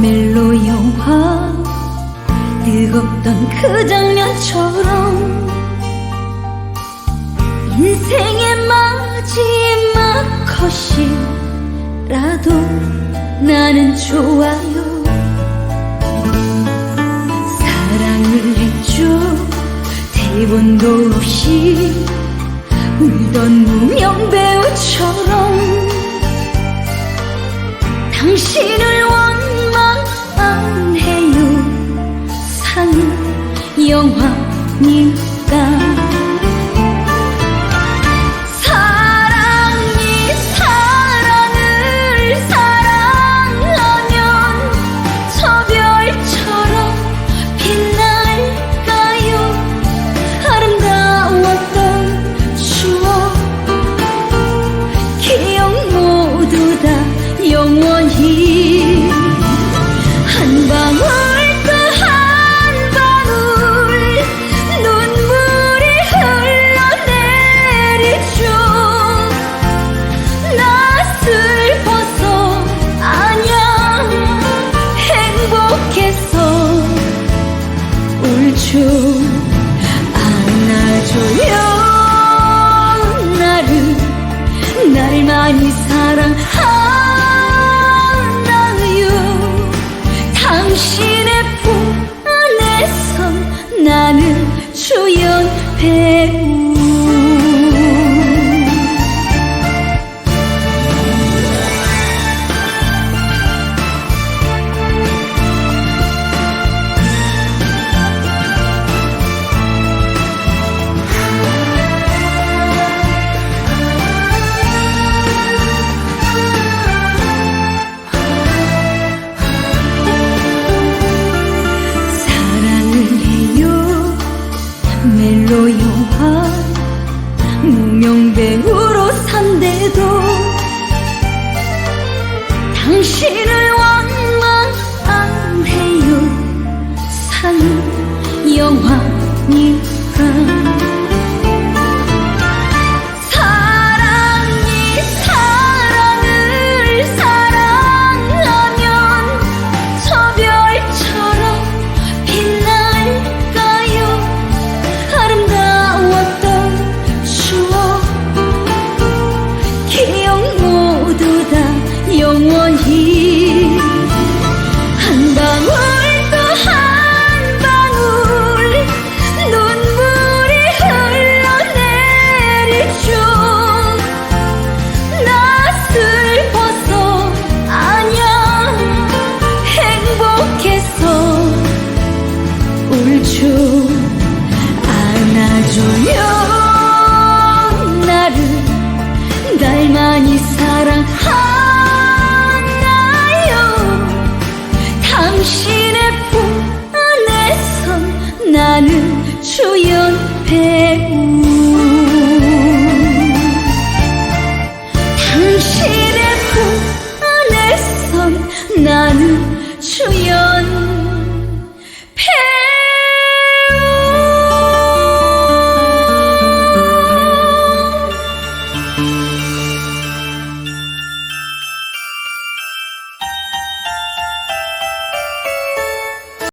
멜로 영화 뜨겁던 그 장면처럼 인생의 마지막 컷이라도 나는 좋아요. 사랑을 했죠 대본도 없이 울던 무명 배우처럼 당신을 사는 영화 안아줘요 나를 나를 많이 영화니까